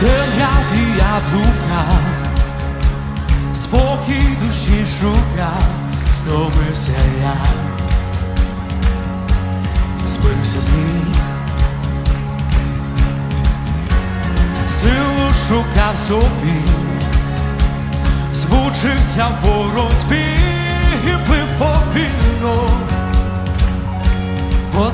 темряві я блукав, спокій душі шукав, стомився я, збився з ніг силу шукав собі, збучився в боротьбі і пив повільно, по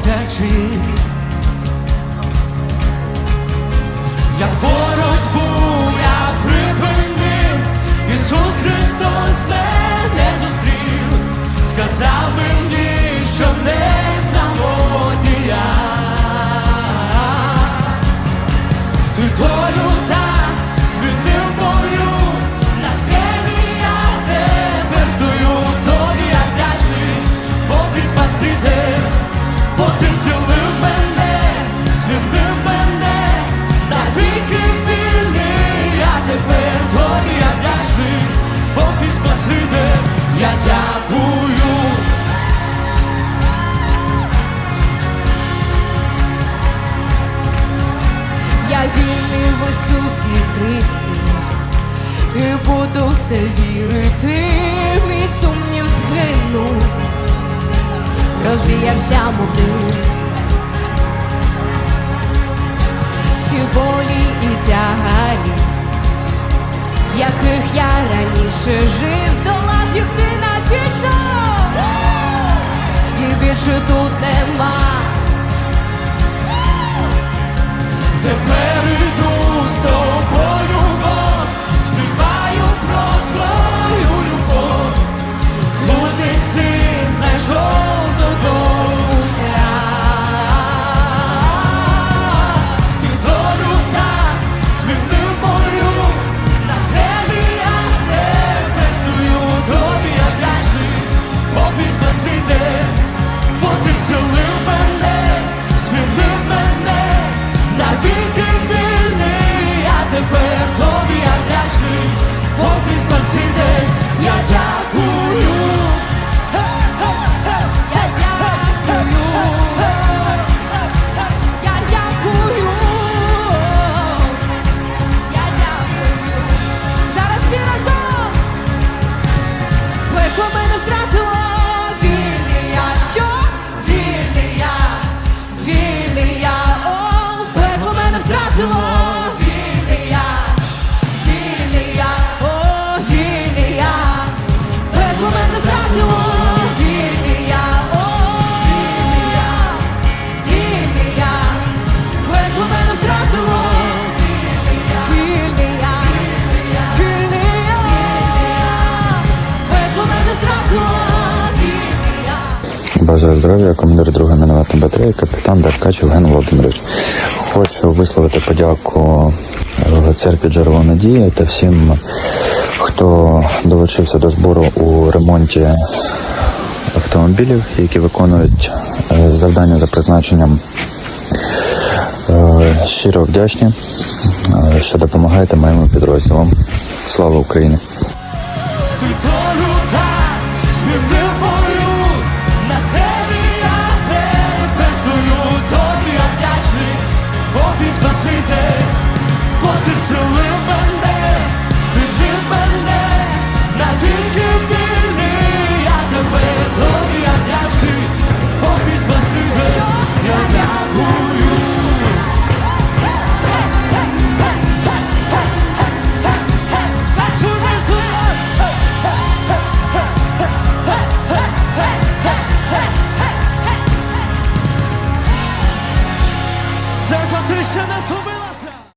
Ти долю Христі, і буду в це вірити, мій сумнів згинув, розвіявся буди, всі болі і тягарі, яких я раніше Tobi, an der Schlüssel, Bock ist was hinter, ja, ja. здоров'я, командир другої мінометної батареї, капітан Деркач Євген Володимирович. Хочу висловити подяку церкві Джерело Надії та всім, хто долучився до збору у ремонті автомобілів, які виконують е, завдання за призначенням. Е, щиро вдячні, е, що допомагаєте моєму підрозділу. Слава Україні! дітей, бо ти.